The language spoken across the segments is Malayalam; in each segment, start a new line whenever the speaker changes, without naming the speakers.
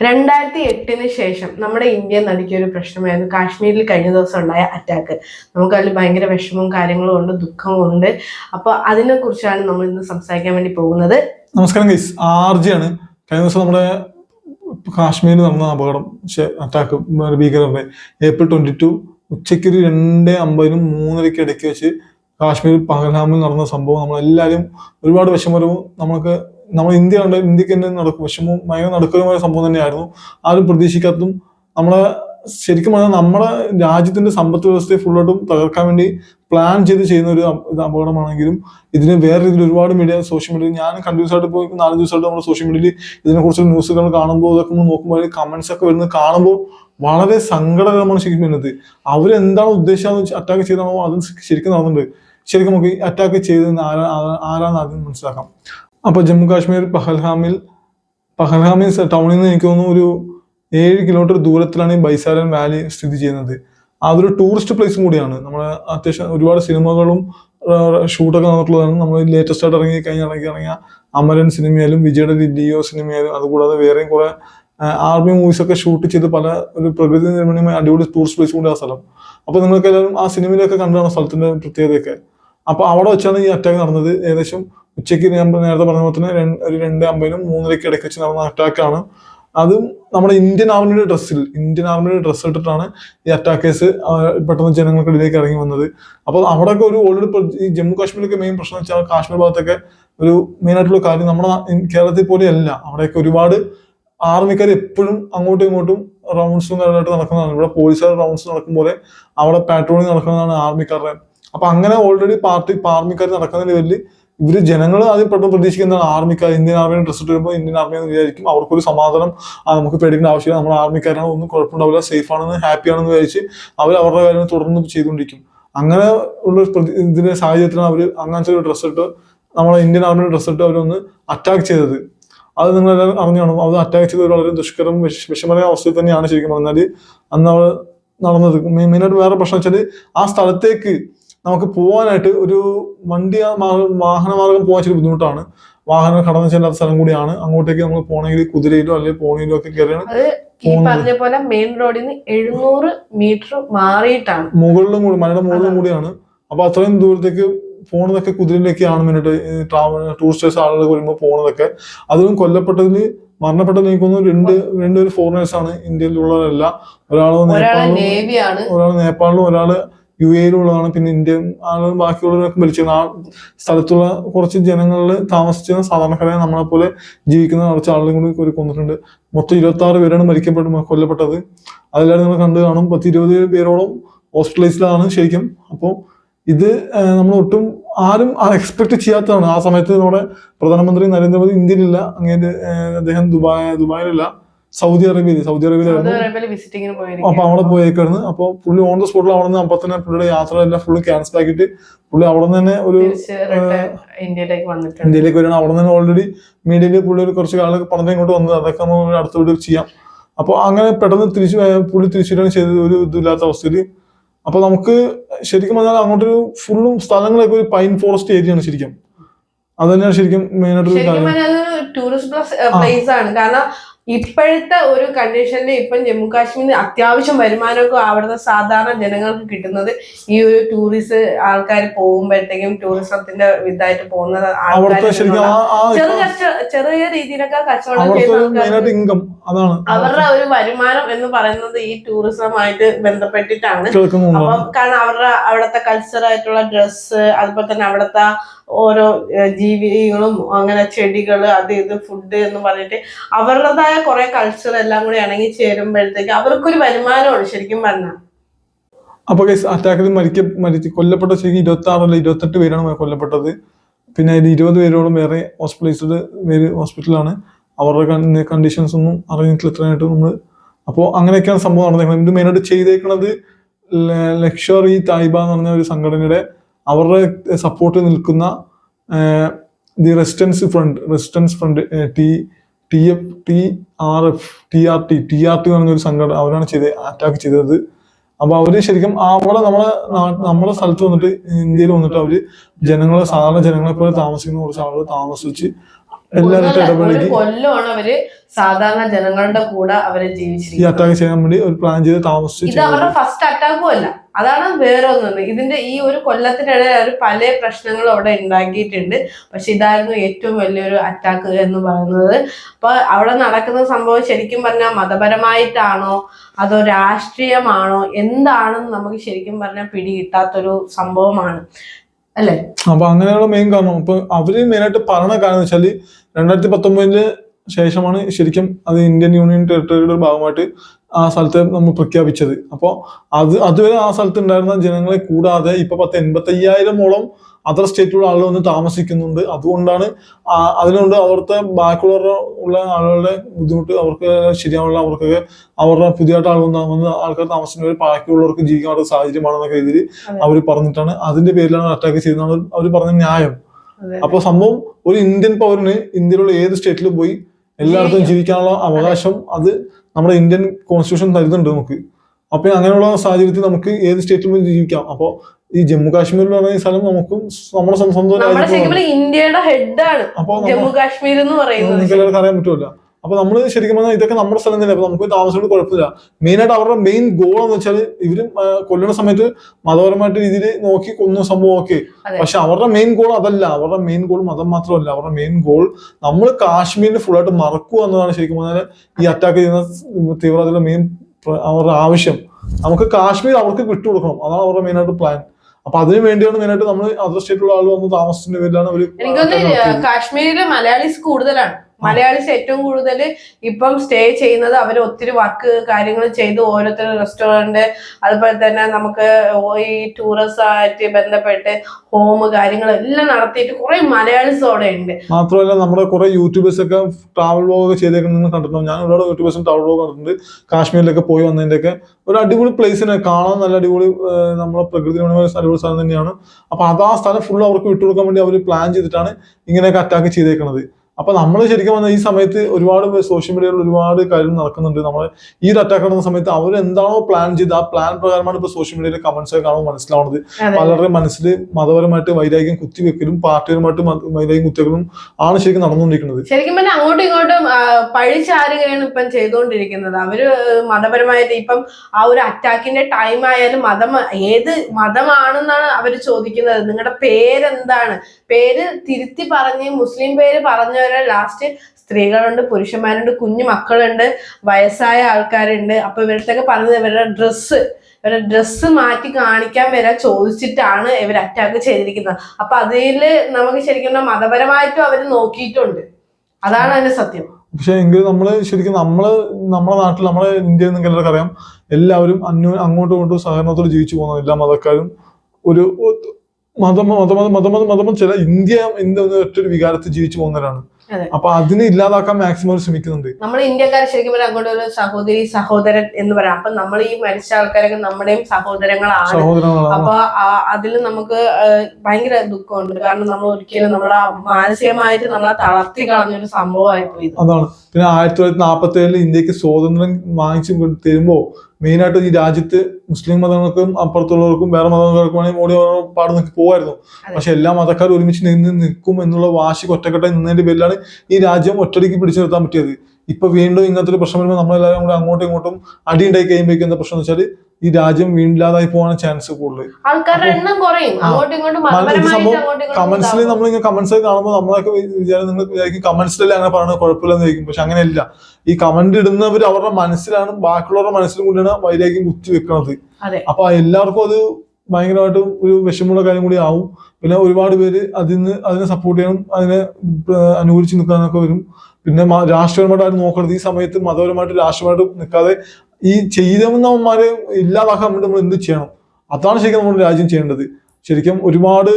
രണ്ടായിരത്തി എട്ടിന് ശേഷം നമ്മുടെ ഇന്ത്യ നദിക്ക് ഒരു പ്രശ്നമായിരുന്നു. കാശ്മീരിൽ കഴിഞ്ഞ ദിവസം ഉണ്ടായ അറ്റാക്ക് നമുക്ക് അതിൽ ഭയങ്കര വിഷമവും കാര്യങ്ങളും ഉണ്ട് ദുഃഖവും ഉണ്ട്. അപ്പോൾ അതിനെ കുറിച്ചാണ് നമ്മൾ ഇന്ന് സംസാരിക്കാൻ വേണ്ടി പോകുന്നത്.
നമസ്കാരം ഗൈസ് ആർജിയാണ് കഴിഞ്ഞ ദിവസം നമ്മുടെ കാശ്മീരിൽ നടന്ന അപകടം അറ്റാക്ക് ഭീകരരുടെ ഏപ്രിൽ ട്വന്റി ടു ഉച്ചയ്ക്ക് ഒരു രണ്ട് അമ്പതിനും മൂന്നരയ്ക്ക് ഇടയ്ക്ക് വെച്ച് കാശ്മീർ പഹൽഗാമിൽ നടന്ന സംഭവം നമ്മളെല്ലാവരും ഒരുപാട് വിഷമരവും നമുക്ക് നമ്മൾ ഇന്ത്യ ഉണ്ട് ഇന്ത്യയ്ക്ക് തന്നെ നടക്കും. വിഷമവും ഭയങ്കര നടക്കലുമായ സംഭവം തന്നെയായിരുന്നു. ആരും പ്രതീക്ഷിക്കാത്തതും നമ്മളെ ശരിക്കും പറഞ്ഞാൽ നമ്മുടെ രാജ്യത്തിന്റെ സമ്പത്ത് വ്യവസ്ഥയെ ഫുള്ളായിട്ടും തകർക്കാൻ വേണ്ടി പ്ലാൻ ചെയ്ത് ചെയ്യുന്ന ഒരു അപകടമാണെങ്കിലും ഇതിന് വേറെ രീതിയിൽ ഒരുപാട് മീഡിയ സോഷ്യൽ മീഡിയ ഞാൻ കണ്ടിന്യൂസ് ആയിട്ട് പോയി നാല് ദിവസമായിട്ട് നമ്മൾ സോഷ്യൽ മീഡിയയിൽ ഇതിനെക്കുറിച്ച് ന്യൂസുകൾ കാണുമ്പോൾ ഇതൊക്കെ നമ്മൾ നോക്കുമ്പോൾ കമന്റ്സ് ഒക്കെ വരുന്നത് കാണുമ്പോൾ വളരെ സങ്കടകരമാണ് ശരിക്കും വരുന്നത് അവരെന്താണ് ഉദ്ദേശിച്ചത് അറ്റാക്ക് ചെയ്താണോ? അത് ശരിക്കും നടന്നിട്ടുണ്ട്. ശരിക്കും നമുക്ക് അറ്റാക്ക് ചെയ്തതെന്ന് ആരാ- ആരാന്ന് ആദ്യം മനസ്സിലാക്കാം. അപ്പോൾ ജമ്മു കാശ്മീർ പഹൽഗാമിൽ പഹൽഗാമിൽ ടൗണിൽ നിന്ന് എനിക്ക് തോന്നുന്നു ഒരു ഏഴ് കിലോമീറ്റർ ദൂരത്തിലാണ് ഈ ബൈസാരൻ വാലി സ്ഥിതി ചെയ്യുന്നത്. അതൊരു ടൂറിസ്റ്റ് പ്ലേസും കൂടിയാണ്. നമ്മൾ അത്യാവശ്യം ഒരുപാട് സിനിമകളും ഷൂട്ടൊക്കെ നടന്നിട്ടുള്ളതാണ്. നമ്മൾ ലേറ്റസ്റ്റ് ആയിട്ട് ഇറങ്ങി കഴിഞ്ഞ ഇറങ്ങി ഇറങ്ങിയ അമരൻ സിനിമയായാലും വിജയുടെ ലിയോ സിനിമയായാലും അതുകൂടാതെ വേറെയും കുറെ ആർമി മൂവീസ് ഒക്കെ ഷൂട്ട് ചെയ്ത് പല ഒരു പ്രകൃതി നിർമ്മിണിയുമായി അടിപൊളി ടൂറിസ്റ്റ് പ്ലേസ് കൂടി ആ സ്ഥലം. അപ്പൊ നിങ്ങൾക്ക് എല്ലാവരും ആ സിനിമയിലൊക്കെ കണ്ടതാണ് സ്ഥലത്തിന്റെ പ്രത്യേകതയൊക്കെ. അപ്പോൾ അവിടെ വെച്ചാണ് ഈ അറ്റാക്ക് നടന്നത്. ഏകദേശം ഉച്ചയ്ക്ക് ഞാൻ നേരത്തെ പറഞ്ഞ പോലെ തന്നെ ഒരു രണ്ട് അമ്പതിനും മൂന്നരയ്ക്ക് ഇടയ്ക്ക് വെച്ച് നടന്ന അറ്റാക്കാണ് അതും നമ്മുടെ ഇന്ത്യൻ ആർമിയുടെ ഡ്രസ്സിൽ ഇന്ത്യൻ ആർമിയുടെ ഡ്രസ്സ് ഇട്ടിട്ടാണ് ഈ അറ്റാക്കേഴ്സ് പെട്ടെന്ന് ജനങ്ങൾക്കിടയിലേക്ക് ഇറങ്ങി വന്നത്. അപ്പോൾ അവിടെയൊക്കെ ഒരു ഓൾറെഡി ഈ ജമ്മു കാശ്മീരിലൊക്കെ മെയിൻ പ്രശ്നം വെച്ചാൽ കാശ്മീർ ഭാഗത്തൊക്കെ ഒരു മെയിൻ ആയിട്ടുള്ള കാര്യം നമ്മുടെ കേരളത്തിൽ പോലെയല്ല അവിടെയൊക്കെ ഒരുപാട് ആർമിക്കാർ എപ്പോഴും അങ്ങോട്ടും ഇങ്ങോട്ടും റൗണ്ട്സും കാര്യമായിട്ട് നടക്കുന്നതാണ്. ഇവിടെ പോലീസുകാർ റൗണ്ട്സ് നടക്കുമ്പോൾ അവിടെ പാട്രോളിങ് നടക്കുന്നതാണ് ആർമിക്കാരുടെ അപ്പൊ അങ്ങനെ ഓൾറെഡി പാർട്ടി ആർമിക്കാർ നടക്കുന്നതിന് പേരിൽ ഇവർ ജനങ്ങൾ ആദ്യം പെട്ടെന്ന് പ്രതീക്ഷിക്കുന്ന ആർമിക്കാർ ഇന്ത്യൻ ആർമിയുടെ ഡ്രസ് ഇട്ട് വരുമ്പോൾ ഇന്ത്യൻ ആർമി എന്ന് വിചാരിക്കും അവർക്കൊരു സമാധാനം നമുക്ക് പേടിക്കേണ്ട ആവശ്യമില്ല നമ്മുടെ ആർമിക്കാരാണ് ഒന്നും കുഴപ്പമുണ്ടാവില്ല സേഫ് ആണെന്ന് ഹാപ്പി ആണെന്ന് വിചാരിച്ച് അവർ അവരുടെ കാര്യങ്ങൾ തുടർന്ന് ചെയ്തുകൊണ്ടിരിക്കും. അങ്ങനെ ഉള്ള ഇതിന്റെ സാഹചര്യത്തിലാണ് അവർ അങ്ങനത്തെ ഒരു ഡ്രസ് ഇട്ട് നമ്മളെ ഇന്ത്യൻ ആർമിയുടെ ഡ്രസ് ഇട്ട് അവരൊന്ന് അറ്റാക്ക് ചെയ്തത്. അത് നിങ്ങൾ അറിഞ്ഞു അത് അറ്റാക്ക് ചെയ്തത് വളരെ ദുഷ്കരം വിഷ- വിഷമമായ അവസ്ഥയിൽ തന്നെയാണ് ശരിക്കും പറഞ്ഞാൽ അന്ന് അവൾ നടന്നത്. മെയിനായിട്ട് വേറെ പ്രശ്നം വെച്ചാൽ ആ സ്ഥലത്തേക്ക് നമുക്ക് പോകാനായിട്ട് ഒരു വണ്ടി വാഹനമാർഗം മാർഗം വാഹന മാർഗം പോകാൻ ഇച്ചിരി ബുദ്ധിമുട്ടാണ്. വാഹനം കടന്നു ചെല്ലാത്ത സ്ഥലം കൂടിയാണ്. അങ്ങോട്ടേക്ക് നമ്മൾ പോകണമെങ്കിൽ കുതിരയിലോ അല്ലെങ്കിൽ പോണിയിലോ ഒക്കെ കയറിയാണ്
ഈ പറഞ്ഞ പോലെ മെയിൻ റോഡിൽ നിന്ന് എഴുന്നൂറ് മീറ്റർ മാറിയിട്ടാണ്.
മുകളിലും കൂടി മലയുടെ മുകളിലും കൂടിയാണ്. അപ്പൊ അത്രയും ദൂരത്തേക്ക് പോണതൊക്കെ കുതിരയിലേക്കാണ് മുന്നിട്ട് ട്രാവൽ ടൂറിസ്റ്റേഴ്സ് ആളുകൾ വരുമ്പോൾ പോണതൊക്കെ. അതിലും കൊല്ലപ്പെട്ടതിന് മരണപ്പെട്ട നീക്കുന്നു രണ്ട് രണ്ടുപേര് ഫോറിനേഴ്സ് ആണ് ഇന്ത്യയിലുള്ളവരല്ല. ഒരാൾ
ഒരാൾ
നേപ്പാളിലും ഒരാൾ നേപ്പാളിലും ഒരാൾ യു എയിലുള്ളതാണ് പിന്നെ ഇന്ത്യൻ ആളുകൾ ബാക്കിയുള്ളവരൊക്കെ ഭരിച്ചിരുന്നത് ആ സ്ഥലത്തുള്ള കുറച്ച് ജനങ്ങളിൽ താമസിച്ചിരുന്ന സാധാരണക്കാരെ നമ്മളെ പോലെ ജീവിക്കുന്ന കുറച്ച് ആളുകളും കൂടി ഒരു കൊന്നിട്ടുണ്ട്. മൊത്തം ഇരുപത്തി ആറ് പേരാണ് മരിക്കപ്പെട്ട കൊല്ലപ്പെട്ടത്. അതെല്ലാവരും നിങ്ങൾ കണ്ടു കാണും. പത്ത് ഇരുപത് പേരോളം ഹോസ്പിറ്റലൈസിലാണ് ശരിക്കും. അപ്പോൾ ഇത് നമ്മൾ ഒട്ടും ആരും എക്സ്പെക്ട് ചെയ്യാത്തതാണ്. ആ സമയത്ത് നമ്മുടെ പ്രധാനമന്ത്രി നരേന്ദ്രമോദി ഇന്ത്യയിലില്ല. അങ്ങനെ അദ്ദേഹം ദുബായ് ദുബായിലല്ല. സൗദി അറേബ്യയിൽ സൗദി അറേബ്യയിലായിരുന്നു
വിസിറ്റിങ്ങിന്
അപ്പൊ അവിടെ പോയേക്കായിരുന്നു. അപ്പൊ പുള്ളി ഓൺ ദ സ്പോട്ടിൽ അവിടെ നിന്ന് അപ്പൊ തന്നെ പുള്ളിയുടെ യാത്ര എല്ലാം ഫുള്ള് ക്യാൻസൽ ആക്കിയിട്ട് പുള്ളി അവിടെ നിന്ന് തന്നെ ഒരു
ഇന്ത്യയിലേക്ക് വന്നിട്ടുണ്ട്.
ഇന്ത്യയിലേക്ക് അവിടെ നിന്ന് ഓൾറെഡി മീഡിയയിൽ പുള്ളി ഒരു കുറച്ച് കാലം പണത്തെ ഇങ്ങോട്ട് വന്നത്. അതൊക്കെ നമ്മൾ അടുത്ത വീട് ചെയ്യാം. അപ്പോൾ അങ്ങനെ പെട്ടെന്ന് തിരിച്ചു പുള്ളി തിരിച്ചു വരികയാണ് ചെയ്തത്. ഒരു ഇതില്ലാത്ത അവസ്ഥയിൽ. അപ്പൊ നമുക്ക് ശരിക്കും പറഞ്ഞാൽ അങ്ങോട്ടൊരു ഫുള്ളും സ്ഥലങ്ങളൊക്കെ ഒരു പൈൻ ഫോറസ്റ്റ് ഏരിയ ആണ് ശരിക്കും. അത് തന്നെയാണ് ശരിക്കും മെയിൻ
അതൊരു ടൂറിസ്റ്റ് പ്ലസ് പ്ലേസ് ആണ്. കാരണം ഇപ്പോഴത്തെ ഒരു കണ്ടീഷനിൽ ഇപ്പം ജമ്മു കാശ്മീരിൽ അത്യാവശ്യം വരുമാനമൊക്കെ അവിടുത്തെ സാധാരണ ജനങ്ങൾക്ക് കിട്ടുന്നത് ഈ ഒരു ടൂറിസ്റ്റ് ആൾക്കാർ പോകുമ്പോഴത്തേക്കും ടൂറിസത്തിന്റെ ഇതായിട്ട് പോകുന്നത്
ആ
ചെറിയ രീതിയിലൊക്കെ കച്ചവടം ചെയ്യുന്ന അവരുടെ ഒരു വരുമാനം എന്ന് പറയുന്നത് ഈ ടൂറിസമായിട്ട് ബന്ധപ്പെട്ടിട്ടാണ്. അപ്പം കാരണം അവരുടെ അവിടുത്തെ കൾച്ചറായിട്ടുള്ള ഡ്രസ്സ് അതുപോലെ തന്നെ അവിടുത്തെ ഓരോ ജീവികളും അങ്ങനെ ചെടികൾ അത് ഇത് ഫുഡ് എന്ന് പറഞ്ഞിട്ട് അവരുടേതായ കുറെ കൾച്ചർ എല്ലാം കൂടി ഇണങ്ങി ചേരുമ്പോഴത്തേക്ക് അവർക്കൊരു വരുമാനമാണ് ശരിക്കും പറഞ്ഞാൽ
അപ്പൊ ഗൈസ് അറ്റാക്കിൽ മരിക്ക മരിച്ച് കൊല്ലപ്പെട്ട ശരിക്കും ഇരുപത്തി ആറല്ല ഇരുപത്തെട്ട് പേരാണ് കൊല്ലപ്പെട്ടത്. പിന്നെ അതിൽ ഇരുപത് പേരോളം വേറെ ഹോസ്പിറ്റലൈസ്ഡ് പേര് ഹോസ്പിറ്റലാണ് അവരുടെ കണ്ടീഷൻസ് ഒന്നും അറിഞ്ഞിട്ടില്ല ഇത്രയായിട്ട് നമ്മൾ അപ്പോൾ അങ്ങനെയൊക്കെയാണ് സംഭവം നടന്നേക്കുന്നത് ഇത് മെയിനായിട്ട് ചെയ്തേക്കുന്നത് ല- ലക്ഷർ ഈ തായ്ബ എന്ന് പറഞ്ഞ ഒരു സംഘടനയുടെ അവരുടെ സപ്പോർട്ട് നിൽക്കുന്ന the resistance front resistance front T T F T R F T R T T R T എന്ന് പറഞ്ഞ സംഘടന അവരാണ് ചെയ്ത് അറ്റാക്ക് ചെയ്തത്. അപ്പൊ അവർ ശരിക്കും അവിടെ നമ്മളെ നമ്മളെ സ്ഥലത്ത് വന്നിട്ട് ഇന്ത്യയിൽ വന്നിട്ട് അവർ ജനങ്ങളെ സാധാരണ ജനങ്ങളെ പോലെ താമസിക്കുന്ന കുറച്ച് ആളുകൾ താമസിച്ച്
കൊല്ലമാണ് അവർ സാധാരണ ജനങ്ങളുടെ കൂടെ അവർ
ഈ
ജീവിച്ചിരിക്കുന്നത്.
അറ്റാക്ക് ചെയ്യാൻ വേണ്ടി ഒരു പ്ലാൻ ചെയ്ത് താമസിച്ചു
ഇത് അവരുടെ ഫസ്റ്റ് അറ്റാക്കും അല്ല. അതാണ് വേറെ ഒന്നും ഇതിന്റെ ഈ ഒരു കൊല്ലത്തിനിടയിൽ അവർ പല പ്രശ്നങ്ങളും അവിടെ ഉണ്ടാക്കിയിട്ടുണ്ട്. പക്ഷെ ഇതായിരുന്നു ഏറ്റവും വലിയൊരു അറ്റാക്ക് എന്ന് പറയുന്നത്. അപ്പൊ അവിടെ നടക്കുന്ന സംഭവം ശരിക്കും പറഞ്ഞാൽ മതപരമായിട്ടാണോ? അതോ രാഷ്ട്രീയമാണോ? എന്താണെന്ന് നമുക്ക് ശരിക്കും പറഞ്ഞാൽ പിടികിട്ടാത്തൊരു സംഭവമാണ്. അല്ലെ?
അപ്പൊ അങ്ങനെയുള്ള മെയിൻ കാരണം. അപ്പൊ അവർ മെയിനായിട്ട് പറഞ്ഞ കാരണം വെച്ചാൽ രണ്ടായിരത്തി പത്തൊമ്പതിന് ശേഷമാണ് ശരിക്കും അത് ഇന്ത്യൻ യൂണിയൻ ടെറിട്ടറിയുടെ ഒരു ഭാഗമായിട്ട് ആ സ്ഥലത്തെ നമ്മൾ പ്രഖ്യാപിച്ചത്. അപ്പോൾ അത് അതുവരെ ആ സ്ഥലത്ത് ഉണ്ടായിരുന്ന ജനങ്ങളെ കൂടാതെ ഇപ്പൊ പത്ത് എൺപത്തയ്യായിരമോളം അതർ സ്റ്റേറ്റിലുള്ള ആളുകൾ വന്ന് താമസിക്കുന്നുണ്ട്. അതുകൊണ്ടാണ് അതിനുകൊണ്ട് അവിടുത്തെ ബാക്കിയുള്ള ഉള്ള ആളുകളുടെ ബുദ്ധിമുട്ട് അവർക്ക് ശരിയാവുള്ള അവർക്കൊക്കെ അവരുടെ പുതിയതായിട്ട് ആൾ വന്ന ആൾക്കാർ താമസിക്കുന്നവർ ബാക്കിയുള്ളവർക്ക് ജീവിക്കാനുള്ള സാഹചര്യമാണെന്നൊക്കെ രീതിയിൽ. അവർ പറഞ്ഞിട്ടാണ്. അതിന്റെ പേരിലാണ് അറ്റാക്ക് ചെയ്യുന്നത് അവർ പറഞ്ഞ ന്യായം. അപ്പൊ സംഭവം ഒരു ഇന്ത്യൻ പൗരന് ഇന്ത്യയിലുള്ള ഏത് സ്റ്റേറ്റിലും പോയി എല്ലായിടത്തും ജീവിക്കാനുള്ള അവകാശം അത് നമ്മുടെ ഇന്ത്യൻ കോൺസ്റ്റിറ്റ്യൂഷൻ തരുന്നുണ്ട് നമുക്ക്. അപ്പൊ അങ്ങനെയുള്ള സാഹചര്യത്തിൽ നമുക്ക് ഏത് സ്റ്റേറ്റിലും പോയി ജീവിക്കാം. അപ്പൊ ഈ ജമ്മു കാശ്മീർ എന്ന് പറയുന്ന സ്ഥലം നമുക്കും നമ്മുടെ സ്വന്തം രാജ്യമാണ്
ഇന്ത്യയുടെ ഹെഡാണ്
അപ്പൊ
ജമ്മു കാശ്മീർ എന്ന് പറയുന്നത്.
നമുക്ക് എല്ലാവർക്കും അറിയാൻ പറ്റുമല്ല. അപ്പൊ നമ്മൾ ശരിക്കും പറഞ്ഞാൽ ഇതൊക്കെ നമ്മുടെ സ്ഥലം തന്നെ അപ്പൊ നമുക്ക് താമസിക്കുന്നത് കുഴപ്പമില്ല. മെയിൻ ആയിട്ട് അവരുടെ മെയിൻ ഗോൾ എന്ന് വെച്ചാൽ ഇവർ കൊല്ലുന്ന സമയത്ത് മതപരമായിട്ട് രീതിയിൽ നോക്കി കൊന്ന സംഭവം ഓക്കെ. പക്ഷെ അവരുടെ മെയിൻ ഗോൾ അതല്ല. അവരുടെ മെയിൻ ഗോൾ മതം മാത്രമല്ല. അവരുടെ മെയിൻ ഗോൾ നമ്മൾ കാശ്മീരിന് ഫുൾ ആയിട്ട് മറക്കുക എന്നതാണ് ശരിക്കും പറഞ്ഞാൽ ഈ അറ്റാക്ക് ചെയ്യുന്ന തീവ്രവാദികളുടെ മെയിൻ അവരുടെ ആവശ്യം. നമുക്ക് കാശ്മീർ അവർക്ക് വിട്ടുകൊടുക്കണം. അതാണ് അവരുടെ മെയിൻ ആയിട്ട് പ്ലാൻ അപ്പൊ അതിന് വേണ്ടിയാണ് മെയിനായിട്ട് നമ്മൾ അതർ സ്റ്റേറ്റിലുള്ള ആൾ വന്ന് താമസിച്ചതിന്റെ പേരിലാണ് അവർ
കാശ്മീരിലെ മലയാളീസ് കൂടുതലാണ്. മലയാളീസ് ഏറ്റവും കൂടുതൽ ഇപ്പം സ്റ്റേ ചെയ്യുന്നത് അവർ ഒത്തിരി വർക്ക് കാര്യങ്ങൾ ചെയ്ത് ഓരോരുത്തർ റെസ്റ്റോറന്റ് അതുപോലെ തന്നെ നമുക്ക് ഈ ടൂറിസം ആയിട്ട് ബന്ധപ്പെട്ട് ഹോം കാര്യങ്ങളെല്ലാം നടത്തിയിട്ട് കുറെ മലയാളീസ് അവിടെ ഉണ്ട്.
മാത്രമല്ല നമ്മുടെ കുറെ യൂട്യൂബേഴ്സ് ഒക്കെ ട്രാവൽ ഒക്കെ ചെയ്തേക്കുന്നത് കണ്ടിട്ടുണ്ട് ഞാൻ ഒരുപാട് യൂട്യൂബേഴ്സും ട്രാവൽ വ്ലോഗ് കണ്ടിട്ടുണ്ട്. കാശ്മീരിലൊക്കെ പോയി വന്നതിന്റെ ഒക്കെ ഒരു അടിപൊളി പ്ലേസിനെ കാണാൻ നല്ല അടിപൊളി നമ്മുടെ പ്രകൃതി അടിപൊളി സ്ഥലം തന്നെയാണ്. അപ്പൊ അത് ആ സ്ഥലം ഫുൾ അവർക്ക് വിട്ടുകൊടുക്കാൻ വേണ്ടി അവർ പ്ലാൻ ചെയ്തിട്ടാണ് ഇങ്ങനെയൊക്കെ അറ്റാക്ക് ചെയ്തേക്കുന്നത് അപ്പൊ നമ്മൾ ശരിക്കും പറഞ്ഞാൽ ഈ സമയത്ത് ഒരുപാട് സോഷ്യൽ മീഡിയയിൽ ഒരുപാട് കാര്യം നടക്കുന്നുണ്ട്. നമ്മൾ ഈ ഒരു അറ്റാക്ക് നടന്ന സമയത്ത് അവർ എന്താണോ പ്ലാൻ ചെയ്ത് ആ പ്ലാൻ പ്രകാരമാണ് ഇപ്പൊ സോഷ്യൽ മീഡിയയിലെ കമന്റ്സ് ഒക്കെ കാണുമ്പോൾ മനസ്സിലാവുന്നത്. പലരുടെ മനസ്സിൽ മതപരമായിട്ട് വൈരാഗ്യം കുത്തിവെക്കലും പാർട്ടിപരമായിട്ട് വൈരാഗ്യം കുത്തിവെക്കലും ആണ് ശരിക്കും നടന്നുകൊണ്ടിരിക്കുന്നത്.
ശരിക്കും പറഞ്ഞാൽ അങ്ങോട്ടും ഇങ്ങോട്ടും പഴിച്ചാരുകയാണ് ഇപ്പം ചെയ്തുകൊണ്ടിരിക്കുന്നത്. അവർ മതപരമായിട്ട് ഇപ്പം ആ ഒരു അറ്റാക്കിന്റെ ടൈം ആയാലും മതം ഏത് മതമാണെന്നാണ് അവർ ചോദിക്കുന്നത്. നിങ്ങളുടെ പേരെന്താണ്? പേര് തിരുത്തി പറഞ്ഞ് മുസ്ലിം പേര് പറഞ്ഞവരെ ലാസ്റ്റ് സ്ത്രീകളുണ്ട് പുരുഷന്മാരുണ്ട് കുഞ്ഞു മക്കളുണ്ട് വയസ്സായ ആൾക്കാരുണ്ട്. അപ്പൊ ഇവരുടെ പറഞ്ഞത് ഇവരുടെ ഡ്രസ്സ് ഇവരുടെ ഡ്രസ്സ് മാറ്റി കാണിക്കാൻ വരെ ചോദിച്ചിട്ടാണ് ഇവർ അറ്റാക്ക് ചെയ്തിരിക്കുന്നത്. അപ്പൊ അതിൽ നമുക്ക് ശരിക്കും മതപരമായിട്ടും അവർ നോക്കിയിട്ടുണ്ട്. അതാണ് അതിന്റെ സത്യം.
പക്ഷെ എങ്കിൽ നമ്മൾ ശരിക്കും നമ്മൾ നമ്മുടെ നാട്ടിൽ നമ്മുടെ ഇന്ത്യയിൽ നിന്ന് എല്ലാവർക്കും അറിയാം എല്ലാവരും അന്യോ അങ്ങോട്ടും ഇങ്ങോട്ടും സഹകരണത്തോട് ജീവിച്ചു പോകുന്ന എല്ലാ മതക്കാരും ഒരു മതം മതം മതം മതം മതം ചില ഇന്ത്യ ഇന്ത്യ ഒറ്റ ഒറ്റൊരു വികാരത്തിൽ ജീവിച്ചു പോകുന്നവരാണ്. അപ്പൊ അതിനെ ഇല്ലാതാക്കാൻ മാക്സിമം ശ്രമിക്കുന്നുണ്ട്.
നമ്മൾ ഇന്ത്യക്കാർ ശരിക്കും പറഞ്ഞാൽ അങ്ങോട്ട് ഒരു സഹോദരി സഹോദരൻ എന്ന് പറയാം. അപ്പൊ നമ്മൾ ഈ മരിച്ച ആൾക്കാരൊക്കെ നമ്മുടെയും സഹോദരങ്ങളാണ്. അപ്പൊ അതിൽ നമുക്ക് ഭയങ്കര ദുഃഖമുണ്ട്. കാരണം നമ്മൾ ഒരിക്കലും നമ്മളെ മാനസികമായിട്ട് നമ്മളെ തളർത്തി കളഞ്ഞൊരു സംഭവമായി പോയി.
അതാണ്. പിന്നെ ആയിരത്തി തൊള്ളായിരത്തി നാൽപ്പത്തി ഏഴിൽ ഇന്ത്യയ്ക്ക് സ്വാതന്ത്ര്യം വാങ്ങിച്ചു തരുമ്പോ മെയിനായിട്ട് ഈ രാജ്യത്ത് മുസ്ലിം മതങ്ങൾക്കും അപ്പുറത്തുള്ളവർക്കും വേറെ മതങ്ങൾക്കും വേണമെങ്കിൽ മോഡി പാട് നിൽക്കി പോവായിരുന്നു. പക്ഷെ എല്ലാ മതക്കാരും ഒരുമിച്ച് നിന്ന് നിൽക്കും എന്നുള്ള വാശി ഒറ്റക്കെട്ടായി നിന്നതിന്റെ പേരിലാണ് ഈ രാജ്യം ഒറ്റടിക്ക് പിടിച്ചു നിർത്താൻ പറ്റിയത്. ഇപ്പൊ വീണ്ടും ഇങ്ങനത്തെ ഒരു പ്രശ്നം വരുമ്പോൾ നമ്മളെല്ലാവരും കൂടെ അങ്ങോട്ടും ഇങ്ങോട്ടും അടി ഉണ്ടായി കഴിയുമ്പോഴേക്കും എന്താ പ്രശ്നം എന്ന് വെച്ചാൽ ഈ രാജ്യം വീണ്ടില്ലാതായി പോകാൻ ചാൻസ് കൂടുതൽ കമന്റ്സിൽ നമ്മൾ ഇങ്ങനെ കമന്റ്സ് കാണുമ്പോൾ നമ്മളൊക്കെ വിചാരം നിങ്ങൾ വിചാരിക്കും കമന്റ്സിലല്ലേ അങ്ങനെ പറയുന്നത് കുഴപ്പമില്ലെന്ന് ചോദിക്കും പക്ഷെ അങ്ങനെയല്ല. ഈ കമന്റ് ഇടുന്നവർ അവരുടെ മനസ്സിലാണ് ബാക്കിയുള്ളവരുടെ മനസ്സിലും കൂടിയാണ് വൈരാഗ്യം കുത്തി വെക്കുന്നത്. അപ്പൊ എല്ലാവർക്കും അത് ഭയങ്കരമായിട്ടും ഒരു വിഷമമുള്ള കാര്യം കൂടി ആവും. പിന്നെ ഒരുപാട് പേര് അതിന് അതിനെ സപ്പോർട്ട് ചെയ്യണം അതിനെ അനുകൂലിച്ച് നിൽക്കാനൊക്കെ വരും. പിന്നെ രാഷ്ട്രീയപരമായിട്ട് ആരും നോക്കരുത്. ഈ സമയത്ത് മതപരമായിട്ട് രാഷ്ട്രീയമായിട്ട് നിൽക്കാതെ ഈ ചെയ്തവന്മാരെ ഇല്ലാതാക്കാൻ വേണ്ടി നമ്മൾ എന്ത് ചെയ്യണം? അതാണ് ശരിക്കും നമ്മുടെ രാജ്യം ചെയ്യേണ്ടത്. ശരിക്കും ഒരുപാട്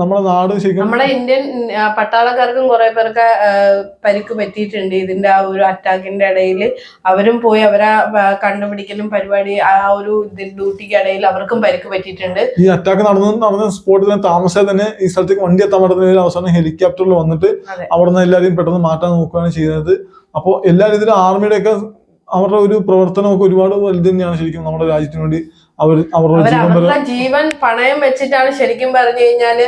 നമ്മുടെ നാട് ശരിക്കും
നമ്മുടെ ഇന്ത്യൻ പട്ടാളക്കാർക്കും കുറെ പേർക്ക് പരിക്ക് പറ്റിയിട്ടുണ്ട്. ഇതിന്റെ ആ ഒരു അറ്റാക്കിന്റെ ഇടയിൽ അവരും പോയി അവരെ കണ്ടുപിടിക്കലും പരിപാടി ആ ഒരു ഡ്യൂട്ടിക്ക് ഇടയിൽ അവർക്കും പരിക്ക് പറ്റിയിട്ടുണ്ട്.
ഈ അറ്റാക്ക് നടന്നു നടന്ന സ്പോട്ടിൽ തന്നെ താമസിച്ചാൽ തന്നെ ഈ സ്ഥലത്തേക്ക് വണ്ടി എത്താൻ പറ്റുന്ന അവസാനം ഹെലികോപ്റ്ററിൽ വന്നിട്ട്. അവിടെ നിന്ന് എല്ലാവരെയും പെട്ടെന്ന് മാറ്റാൻ നോക്കുകയാണ് ചെയ്യുന്നത്. അപ്പോൾ എല്ലാ രീതിയിലും ആർമിയുടെ ഒക്കെ അവരുടെ ഒരു പ്രവർത്തനമൊക്കെ ഒരുപാട് വലുത് തന്നെയാണ് ശരിക്കും നമ്മുടെ രാജ്യത്തിന് വേണ്ടി അവർ അവരുടെ ജീവൻ വരെ
അവരുടെ ജീവൻ പണയം വെച്ചിട്ടാണ് ശരിക്കും പറഞ്ഞു കഴിഞ്ഞാൽ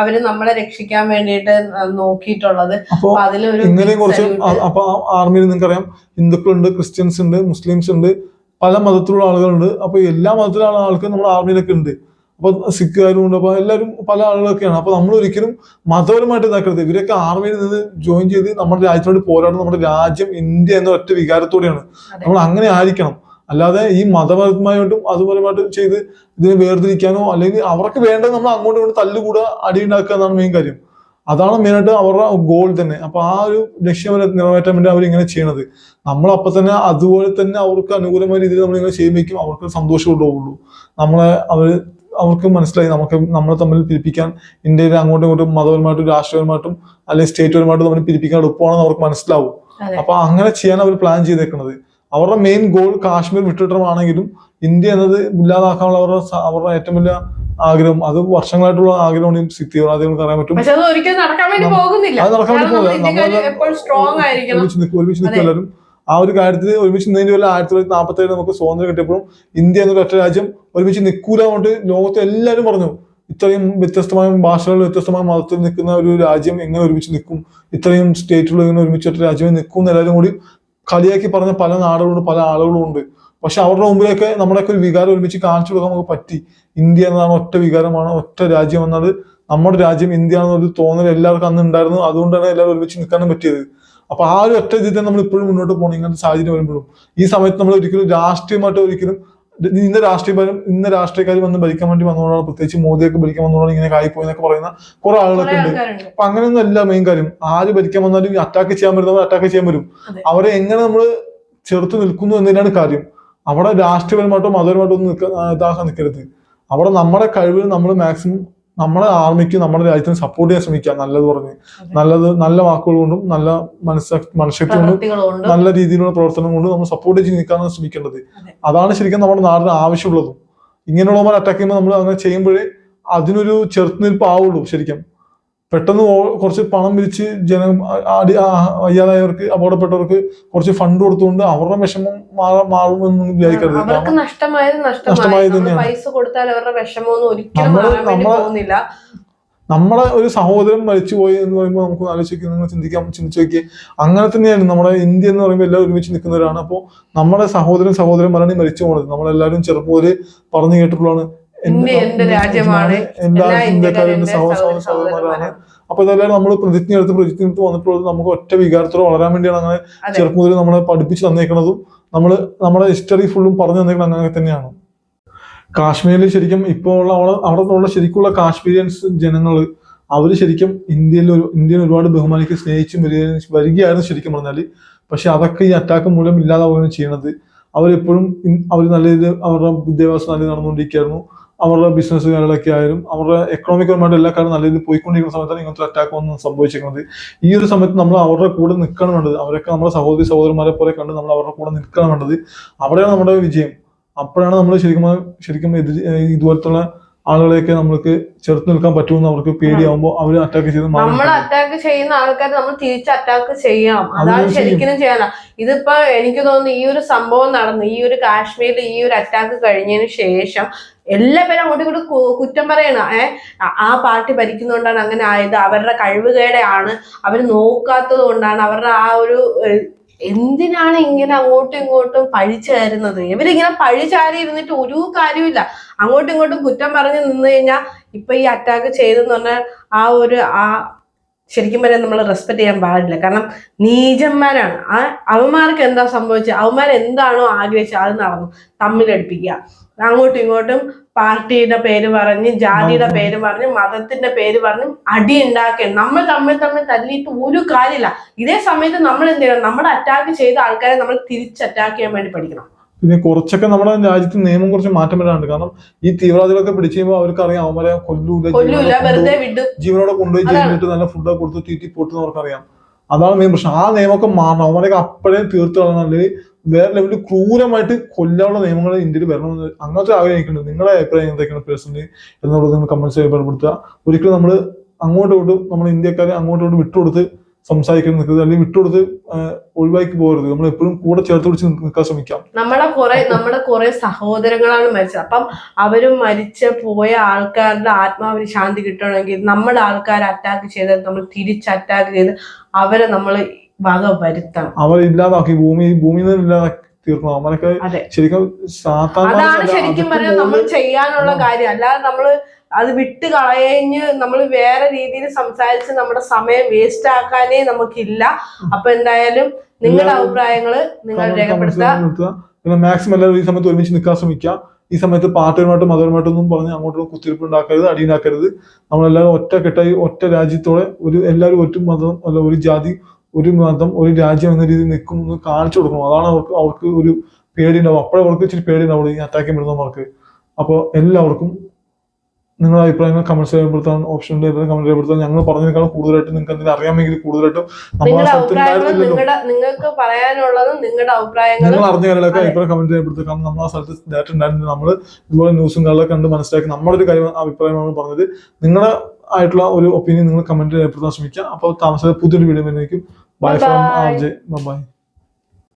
അവർ നമ്മളെ രക്ഷിക്കാൻ വേണ്ടിയിട്ട് നോക്കിയിട്ടുള്ളത്.
അപ്പോ
അതിലൊരു big
കുറച്ച് അപ്പൊ ആർമിയിൽ നിങ്ങൾക്കറിയാം ഹിന്ദുക്കളുണ്ട് ക്രിസ്ത്യൻസ് ഉണ്ട് മുസ്ലിംസ് ഉണ്ട് പല മതത്തിലുള്ള ആളുകളുണ്ട്. അപ്പൊ എല്ലാ മതത്തിലുള്ള ആൾക്കും നമ്മുടെ ആർമിയിലൊക്കെ ഉണ്ട്. അപ്പൊ സിഖുകാരും ഉണ്ട്. അപ്പൊ എല്ലാവരും പല ആളുകളൊക്കെയാണ്. അപ്പൊ നമ്മൾ ഒരിക്കലും മതപരമായിട്ട് ഇതാക്കരുത്. ഇവരൊക്കെ ആർമിയിൽ നിന്ന് ജോയിൻ ചെയ്ത് നമ്മുടെ രാജ്യത്തോട് പോരാടുന്ന നമ്മുടെ രാജ്യം ഇന്ത്യ എന്ന ഒറ്റ വികാരത്തോടെയാണ്. നമ്മൾ അങ്ങനെ ആയിരിക്കണം. അല്ലാതെ ഈ മതപരമായിട്ടും അതുപരമായിട്ടും ചെയ്ത് ഇതിനെ വേർതിരിക്കാനോ അല്ലെങ്കിൽ അവർക്ക് വേണ്ടത് നമ്മൾ അങ്ങോട്ടും ഇങ്ങോട്ടും തല്ലുകൂടുക അടിയുണ്ടാക്കുക എന്നാണ് മെയിൻ കാര്യം. അതാണ് മെയിനായിട്ട് അവരുടെ ഗോൾ തന്നെ. അപ്പൊ ആ ഒരു ലക്ഷ്യം വരെ നിറവേറ്റാൻ വേണ്ടി അവർ ഇങ്ങനെ ചെയ്യണത്. നമ്മൾ അപ്പൊ തന്നെ അതുപോലെ തന്നെ അവർക്ക് അനുകൂലമായ രീതിയിൽ നമ്മൾ ഇങ്ങനെ ചെയ്യുമ്പോഴേക്കും അവർക്ക് സന്തോഷം ഉണ്ടാവുള്ളൂ നമ്മളെ അവർ അവർക്ക് മനസ്സിലായി നമുക്ക് നമ്മളെ തമ്മിൽ പിരിപ്പിക്കാൻ ഇന്ത്യയിൽ അങ്ങോട്ടും ഇങ്ങോട്ടും മതപരമായിട്ടും രാഷ്ട്രീയപരമായിട്ടും അല്ലെങ്കിൽ സ്റ്റേറ്റുപരമായിട്ടും നമ്മൾ പിരിപ്പിക്കാൻ എളുപ്പമാണെന്ന് അവർക്ക് മനസ്സിലാവും. അപ്പൊ അങ്ങനെ ചെയ്യാൻ അവർ പ്ലാൻ ചെയ്തേക്കുന്നത് അവരുടെ മെയിൻ ഗോൾ കാശ്മീർ വിട്ടിട്ടമാണെങ്കിലും ഇന്ത്യ എന്നത് ഇല്ലാതാക്കാനുള്ള അവരുടെ അവരുടെ ഏറ്റവും വലിയ ആഗ്രഹം അത് വർഷങ്ങളായിട്ടുള്ള ആഗ്രഹമാണ് സിഖ് തീവ്രവാദികൾക്ക് അറിയാൻ പറ്റും.
അത് നടക്കാൻ വേണ്ടി പോകുന്നില്ല.
ഒരുമിച്ച് നിൽക്കും എല്ലാവരും. ആ ഒരു കാര്യത്തിൽ ഒരുമിച്ച് നിന്നതിന്റെ വല്ല ആയിരത്തി തൊള്ളായിരത്തി നാൽപ്പത്തി ഏഴ് നമുക്ക് സ്വാതന്ത്ര്യം കിട്ടിയപ്പോഴും ഇന്ത്യ എന്നൊരു ഒറ്റ രാജ്യം ഒരുമിച്ച് നിൽക്കൂല കൊണ്ട് ലോകത്തെ എല്ലാവരും പറഞ്ഞു. ഇത്രയും വ്യത്യസ്തമായ ഭാഷകൾ വ്യത്യസ്തമായ മതത്തിൽ നിൽക്കുന്ന ഒരു രാജ്യം എങ്ങനെ ഒരുമിച്ച് നിൽക്കും? ഇത്രയും സ്റ്റേറ്റുകൾ ഇങ്ങനെ ഒരുമിച്ച് ഒറ്റ രാജ്യം നിൽക്കും എന്ന് എല്ലാവരും കൂടി കളിയാക്കി പറഞ്ഞ പല നാടുകളുണ്ട് പല ആളുകളും ഉണ്ട്. പക്ഷെ അവരുടെ മുമ്പിലൊക്കെ നമ്മുടെയൊക്കെ ഒരു വികാരം ഒരുമിച്ച് കാണിച്ചു കൊടുക്കാൻ നമുക്ക് പറ്റി. ഇന്ത്യ എന്നതാണ് ഒറ്റ വികാരമാണ് ഒറ്റ രാജ്യം എന്നത് നമ്മുടെ രാജ്യം ഇന്ത്യ എന്നൊരു തോന്നൽ എല്ലാവർക്കും അന്ന് ഉണ്ടായിരുന്നു. അതുകൊണ്ടാണ് എല്ലാവരും ഒരുമിച്ച് നിൽക്കാനും പറ്റിയത്. അപ്പൊ ആ ഒരു ഒറ്റ ഇതിൽ നമ്മൾ ഇപ്പോഴും മുന്നോട്ട് പോകണം. ഇങ്ങനത്തെ സാഹചര്യം വരുമ്പോഴും. ഈ സമയത്ത് നമ്മൾ ഒരിക്കലും രാഷ്ട്രീയമായിട്ട് ഒരിക്കലും ഇന്ന രാഷ്ട്രീയപരം ഇന്ന രാഷ്ട്രീയക്കാർ വന്ന് ഭരിക്കാൻ വേണ്ടി വന്നോളാണ്. പ്രത്യേകിച്ച് മോദിയൊക്കെ ഭരിക്കാൻ വന്നോളാണ്. ഇങ്ങനെ ആയിപ്പോയി എന്നൊക്കെ പറയുന്ന കുറെ ആളുകളൊക്കെ ഉണ്ട്. അപ്പൊ അങ്ങനെയൊന്നും അല്ല മെയിൻ കാര്യം. ആര് ഭരിക്കാൻ വന്നാലും അറ്റാക്ക് ചെയ്യാൻ വരുന്നവർ അറ്റാക്ക് ചെയ്യാൻ വരും. അവരെ എങ്ങനെ നമ്മൾ ചെറുത്ത് നിൽക്കുന്നു എന്നതിനാണ് കാര്യം. അവിടെ രാഷ്ട്രീയപരമായിട്ടോ മതപരമായിട്ടോ ഒന്നും നിൽക്കാൻ ഇതാക്കാൻ നിൽക്കരുത്. അവിടെ നമ്മുടെ കഴിവിൽ നമ്മൾ മാക്സിമം നമ്മുടെ ആർമിക്ക് നമ്മുടെ രാജ്യത്തിന് സപ്പോർട്ട് ചെയ്യാൻ ശ്രമിക്കുക. നല്ലത് പറഞ്ഞ്. നല്ലത് നല്ല വാക്കുകൾ കൊണ്ടും നല്ല മനസ്സ മനഃശക്തി കൊണ്ടും നല്ല രീതിയിലുള്ള പ്രവർത്തനം കൊണ്ട് നമ്മൾ സപ്പോർട്ട് ചെയ്ത് നിൽക്കാൻ ശ്രമിക്കേണ്ടത്. അതാണ് ശരിക്കും നമ്മുടെ നാടിന് ആവശ്യമുള്ളതും. ഇങ്ങനെയുള്ളവർ അറ്റാക്ക് ചെയ്യുമ്പോൾ നമ്മൾ അങ്ങനെ ചെയ്യുമ്പോഴേ അതിനൊരു ചെറുത്തുനിൽപ്പ് ആവുള്ളൂ ശരിക്കും. പെട്ടെന്ന് കുറച്ച് പണം വിരിച്ച് ജന ആടി അപകടപ്പെട്ടവർക്ക് കുറച്ച് ഫണ്ട് കൊടുത്തുകൊണ്ട് അവരുടെ വിഷമം മാറാ മാറുമെന്ന് വിചാരിക്കരുത്.
നഷ്ടമായത്
നഷ്ടമായത്.
പൈസ കൊടുത്താൽ അവരുടെ വിഷമമൊന്നും ഒരിക്കലും
നമ്മൾ ഒരു സഹോദരൻ മരിച്ചുപോയി എന്ന് പറയുമ്പോൾ നമുക്ക് ആലോചിക്കുക നിങ്ങൾ ചിന്തിക്കാം ചിന്തിച്ചു നോക്കി അങ്ങനെ തന്നെയാണ് നമ്മുടെ ഇന്ത്യ എന്ന് പറയുമ്പോൾ എല്ലാവരും ഒരുമിച്ച് നിൽക്കുന്നവരാണ്. അപ്പോൾ നമ്മുടെ സഹോദരൻ സഹോദരന്മാരാണ് മരണി മരിച്ചു പോണത്. നമ്മളെല്ലാവരും ചെറുപ്പം ഒരു പറഞ്ഞു കേട്ടിട്ടുള്ളതാണ്.
എന്റെ രാജ്യമാണ്.
എല്ലാ ഇന്ത്യക്കാരും സഹോദരന്മാരാണ്. അപ്പൊ ഇതെല്ലാം നമ്മൾ പ്രതിജ്ഞ എടുത്ത് പ്രതിജ്ഞ എടുത്ത് വന്നിട്ടുള്ളത് നമുക്ക് ഒറ്റ വികാരത്തോടെ വളരാൻ വേണ്ടിയാണ് അങ്ങനെ. ചെറുപ്പം മുതൽ നമ്മളെ പഠിപ്പിച്ച് തന്നേക്കുന്നതും നമ്മൾ നമ്മുടെ ഹിസ്റ്ററി ഫുള്ളും പറഞ്ഞു തന്നേക്കുന്നത് അങ്ങനെ തന്നെയാണ്. കാശ്മീരിൽ ശരിക്കും ഇപ്പോൾ ഉള്ള അവിടെ അവിടെ ഉള്ള ശരിക്കുള്ള കാശ്മീരിയൻസ് ജനങ്ങൾ അവർ ശരിക്കും ഇന്ത്യയിൽ ഒരു ഇന്ത്യയിൽ ഒരുപാട് ബഹുമാനിക്ക് സ്നേഹിച്ചും വരികയും വരികയായിരുന്നു ശരിക്കും പറഞ്ഞാൽ പക്ഷെ അതൊക്കെ ഈ അറ്റാക്ക് മൂലം ഇല്ലാതാവുകയാണ് ചെയ്യുന്നത്. അവരെപ്പോഴും അവർ നല്ല രീതിയിൽ അവരുടെ വിദ്യാഭ്യാസം നല്ല നടന്നുകൊണ്ടിരിക്കുകയായിരുന്നു. അവരുടെ ബിസിനസ് കാര്യങ്ങളൊക്കെ ആയാലും അവരുടെ എക്കണോമിക്കൽമായിട്ട് എല്ലാ കാര്യം നല്ല രീതിയിൽ പോയിക്കൊണ്ടിരിക്കുന്ന സമയത്താണ് ഇങ്ങനത്തെ അറ്റാക്ക് ഒന്നും സംഭവിച്ചിരിക്കുന്നത്. ഈ ഒരു സമയത്ത് നമ്മൾ അവരുടെ കൂടെ നിൽക്കണം വേണ്ടത് അവരൊക്കെ നമ്മുടെ സഹോദരി സഹോദരന്മാരെ പോലെ കണ്ട് നമ്മൾ അവരുടെ കൂടെ നിൽക്കണം വേണ്ടത് അവിടെയാണ് നമ്മുടെ വിജയം. അപ്പോഴാണ് നമ്മൾ ശരിക്കും ശരിക്കും ഇതുപോലത്തെ ഇതുപോലത്തുള്ള ആളുകളെയൊക്കെ നമ്മൾക്ക് ചെറുത്ത് നിൽക്കാൻ പറ്റുമെന്ന് അവർക്ക് പേടിയാവുമ്പോൾ അവർ അറ്റാക്ക് ചെയ്ത്
നമ്മൾ അറ്റാക്ക് ചെയ്യുന്ന ആൾക്കാർ നമ്മൾ തിരിച്ച് അറ്റാക്ക് ചെയ്യാം. അതാണ്. ശരിക്കും ചെയ്യാന. ഇതിപ്പോ എനിക്ക് തോന്നുന്നു ഈ ഒരു സംഭവം നടന്നു ഈ ഒരു കാശ്മീരിൽ ഈ ഒരു അറ്റാക്ക് കഴിഞ്ഞതിന് ശേഷം എല്ലാ പേരും അങ്ങോട്ടും ഇങ്ങോട്ടും കുറ്റം പറയണ ഏ? ആ- പാർട്ടി ഭരിക്കുന്നതുകൊണ്ടാണ് അങ്ങനെ ആയത്. അവരുടെ കഴിവുകേടെയാണ് അവർ നോക്കാത്തത് കൊണ്ടാണ് അവരുടെ ആ ഒരു എന്തിനാണ് ഇങ്ങനെ അങ്ങോട്ടും ഇങ്ങോട്ടും പഴിച്ചു കയറുന്നത് ഇവരിങ്ങനെ പഴിച്ചാരി ഇരുന്നിട്ട് ഒരു കാര്യമില്ല അങ്ങോട്ടും ഇങ്ങോട്ടും കുറ്റം പറഞ്ഞ് നിന്ന് കഴിഞ്ഞാൽ ഇപ്പൊ ഈ അറ്റാക്ക് ചെയ്തെന്ന് പറഞ്ഞാൽ ആ ഒരു ആ ശരിക്കും പറയാൻ നമ്മൾ റെസ്പെക്ട് ചെയ്യാൻ പാടില്ല. കാരണം നീചന്മാരാണ്. ആ അവന്മാർക്ക് എന്താ സംഭവിച്ചത് അവന്മാർ എന്താണോ ആഗ്രഹിച്ചത് അത് നടന്നു. തമ്മിലടിപ്പിക്കുക. അങ്ങോട്ടും ഇങ്ങോട്ടും പാർട്ടിയുടെ പേര് പറഞ്ഞ് ജാതിയുടെ പേര് പറഞ്ഞ് മതത്തിന്റെ പേര് പറഞ്ഞ് അടി ഉണ്ടാക്കുക. നമ്മൾ തമ്മിൽ തമ്മിൽ തല്ലിയിട്ട് ഒരു കാര്യമില്ല. ഇതേ സമയത്ത് നമ്മൾ എന്ത് ചെയ്യണം? നമ്മുടെ അറ്റാക്ക് ചെയ്ത ആൾക്കാരെ നമ്മൾ തിരിച്ച് അറ്റാക്ക് ചെയ്യാൻ വേണ്ടി പഠിക്കണം.
പിന്നെ കുറച്ചൊക്കെ നമ്മുടെ രാജ്യത്ത് നിയമം കുറച്ച് മാറ്റം വരാനുണ്ട്. കാരണം ഈ തീവ്രവാദികളൊക്കെ പിടിച്ചു കഴിയുമ്പോൾ അവർക്ക് അറിയാം അവരെ കൊല്ലൂല ജീവനോടെ കൊണ്ടുപോയി-. ജയിലിട്ട് നല്ല ഫുഡൊക്കെ കൊടുത്ത് തീറ്റി പൊട്ടുന്ന അവർക്കറിയാം. അതാണ് മെയിൻ പ്രശ്നം. ആ നിയമമൊക്കെ മാറണം. അവരൊക്കെ അപ്പോഴേ തീർത്തു കളഞ്ഞാൽ വേറെ ലെവലിൽ ക്രൂരമായിട്ട് കൊല്ലാനുള്ള നിയമങ്ങൾ ഇന്ത്യയിൽ വരണമെന്ന് അങ്ങനത്തെ ആഗ്രഹിക്കുന്നുണ്ട് നിങ്ങളുടെ അഭിപ്രായം എന്തൊക്കെയാണ് പേഴ്സണലി എന്നുള്ളത് നിങ്ങൾ കമന്റ്സ് ബന്ധപ്പെടുത്തുക ഒരിക്കലും നമ്മൾ അങ്ങോട്ടും ഇങ്ങോട്ടും നമ്മൾ ഇന്ത്യക്കാരെ അങ്ങോട്ടും ഇങ്ങോട്ടും വിട്ടുകൊടുത്ത് സംസാരിക്കാൻ നിൽക്കരുത് അല്ലെങ്കിൽ വിട്ടുകൊടുത്ത് ഒഴിവാക്കി പോകരുത്. നമ്മൾ എപ്പോഴും കൂടെ ചേർത്ത് പിടിച്ച് നിൽക്കാൻ ശ്രമിക്കാം.
നമ്മളെ കുറെ നമ്മുടെ കുറെ സഹോദരങ്ങളാണ് മരിച്ചത്. അപ്പം അവരും മരിച്ച പോയ ആൾക്കാരുടെ ആത്മാവിന് ശാന്തി കിട്ടണമെങ്കിൽ നമ്മുടെ ആൾക്കാരെ അറ്റാക്ക് ചെയ്ത് നമ്മൾ തിരിച്ച് അറ്റാക്ക് ചെയ്ത് അവരെ നമ്മൾ വക വരുത്തണം.
അവരെ ഇല്ലാതാക്കി ഭൂമി ഭൂമിയിൽ നിന്ന് ഇല്ലാതാക്കി ശരിക്കും
അതാണ് ശരിക്കും പറയാൻ നമ്മൾ ചെയ്യാനുള്ള കാര്യം. അല്ലാതെ നമ്മൾ അത് വിട്ട് കളയഞ്ഞ് നമ്മൾ വേറെ രീതിയിൽ സംസാരിച്ച് നമ്മുടെ സമയം വേസ്റ്റ് ആക്കാനേ നമുക്കില്ല. അപ്പൊ എന്തായാലും നിങ്ങളുടെ അഭിപ്രായങ്ങൾ നിങ്ങൾ രേഖപ്പെടുത്തുക.
മാക്സിമം എല്ലാവരും ഈ സമയത്ത് ഒരുമിച്ച് നിൽക്കാൻ ശ്രമിക്കുക. ഈ സമയത്ത് പാർട്ടിയുമായിട്ടും മതപരമായിട്ടും ഒന്നും പറഞ്ഞ് അങ്ങോട്ടും കുത്തിരിപ്പ് ഉണ്ടാക്കരുത് അടിയുണ്ടാക്കരുത്. നമ്മളെല്ലാവരും ഒറ്റക്കെട്ടായി ഒറ്റ രാജ്യത്തോടെ ഒരു എല്ലാവരും ഒറ്റ മതം അല്ല ഒരു ജാതി ഒരു മതം ഒരു രാജ്യം എന്ന രീതിയിൽ നിൽക്കും എന്ന് കാണിച്ചു കൊടുക്കണം. അതാണ് അവർക്ക് അവർക്ക് ഒരു പേടി ഉണ്ടാവും അപ്പോഴവർക്ക് ഇച്ചിരി പേടി ഉണ്ടാവുള്ളൂ ഈ അറ്റാക്ക് വിടുന്നവർക്ക് അപ്പോൾ എല്ലാവർക്കും നിങ്ങളുടെ അഭിപ്രായങ്ങൾ കമന്റ്സ് രേഖപ്പെടുത്താൻ ഓപ്ഷൻ ഉണ്ട് കമന്റ് രേഖപ്പെടുത്താൻ ഞങ്ങൾ പറഞ്ഞതിനേക്കാളും കൂടുതലായിട്ട് നിങ്ങൾക്ക് എന്തെങ്കിലും അറിയാമെങ്കിൽ കൂടുതലായിട്ടും
നിങ്ങളുടെ അഭിപ്രായങ്ങളും നിങ്ങളുടെ നിങ്ങൾക്ക് പറയാനുള്ളതും നിങ്ങളുടെ അഭിപ്രായങ്ങൾ
നിങ്ങൾ അറിഞ്ഞ കാര്യങ്ങളൊക്കെ അഭിപ്രായം കമന്റ് രേഖപ്പെടുത്തുക. കാരണം നമ്മൾ ആ സ്ഥലത്ത് ഡയറക്റ്റ് ഉണ്ടായിരുന്നു. നമ്മൾ ഇതുപോലെ ന്യൂസും കാര്യങ്ങളൊക്കെ കണ്ട് മനസ്സിലാക്കി നമ്മുടെ ഒരു കാര്യം അഭിപ്രായമാണ് പറഞ്ഞത്. നിങ്ങളുടെ ആയിട്ടുള്ള ഒരു ഒപ്പീനിയൻ നിങ്ങൾ കമന്റ് രേഖപ്പെടുത്താൻ ശ്രമിക്കുക. അപ്പോൾ താമസിയാതെ പുതിയൊരു വീഡിയോ വരുന്നതായിരിക്കും bye from. R J. Bye